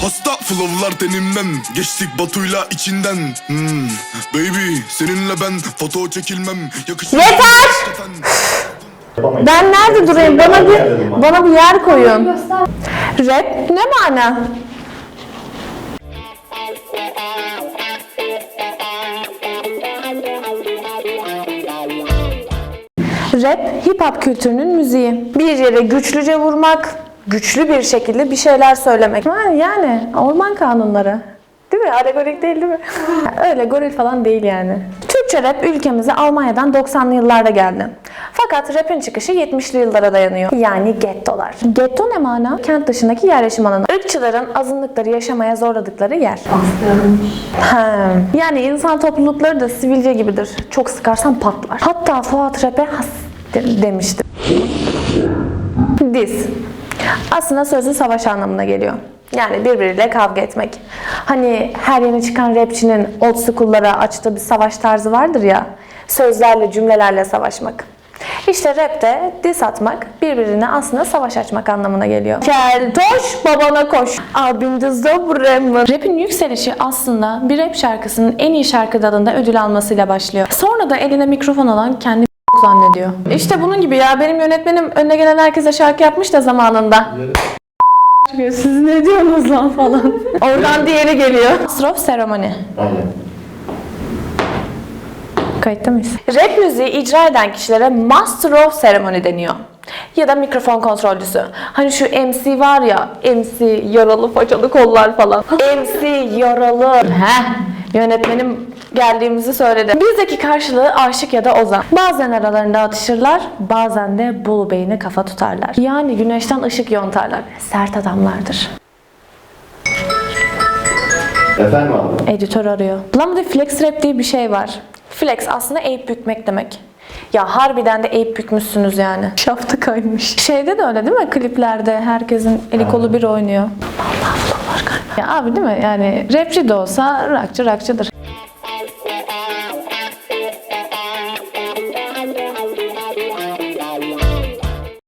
Hasta flowlar tenimden Geçtik Batu'yla içinden hmm. Baby seninle ben foto çekilmem Yakışır Yeter! Ben nerede durayım? Bana bir bana bir yer koyun. Rap ne mana? Rap hip hop kültürünün müziği. Bir yere güçlüce vurmak, güçlü bir şekilde bir şeyler söylemek. Ha, Yani orman kanunları. Değil mi? Alegorik değil değil mi? Öyle goril falan değil yani. Türkçe rap ülkemize Almanya'dan 90'lı yıllarda geldi. Fakat rapin çıkışı 70'li yıllara dayanıyor. Yani gettolar. Getto ne mana? Kent dışındaki yerleşim alanı. Irkçıların azınlıkları yaşamaya zorladıkları yer. Ha. Yani insan toplulukları da sivilce gibidir. Çok sıkarsan patlar. Hatta Fuat Rap'e has de- demişti. Diz. Aslında sözlü savaş anlamına geliyor. Yani birbiriyle kavga etmek. Hani her yeni çıkan rapçinin old school'lara açtığı bir savaş tarzı vardır ya. Sözlerle, cümlelerle savaşmak. İşte rapte diss atmak, birbirine aslında savaş açmak anlamına geliyor. Gel toş, babana koş. Abimde zobrem. Rap'in yükselişi aslında bir rap şarkısının en iyi şarkı dalında ödül almasıyla başlıyor. Sonra da eline mikrofon alan kendi zannediyor. İşte bunun gibi ya benim yönetmenim önüne gelen herkese şarkı yapmış da zamanında. Siz ne diyorsunuz lan falan. Oradan diğeri geliyor. Master of Ceremony. Aynen. Kayıtta mıyız? Rap müziği icra eden kişilere Master of Ceremony deniyor. Ya da mikrofon kontrolcüsü. Hani şu MC var ya, MC yaralı façalı kollar falan. MC yaralı. Heh, yönetmenim geldiğimizi söyledi. Bizdeki karşılığı aşık ya da ozan. Bazen aralarında atışırlar, bazen de bulu beyni kafa tutarlar. Yani güneşten ışık yontarlar. Sert adamlardır. Efendim abi? Editör arıyor. Lan bir flex rap diye bir şey var. Flex aslında eğip bükmek demek. Ya harbiden de eğip bükmüşsünüz yani. Şaftı kaymış. Şeyde de öyle değil mi? Kliplerde herkesin eli kolu bir oynuyor. Allah Allah var galiba. Ya abi değil mi? Yani rapçi de olsa rockçı rockçıdır.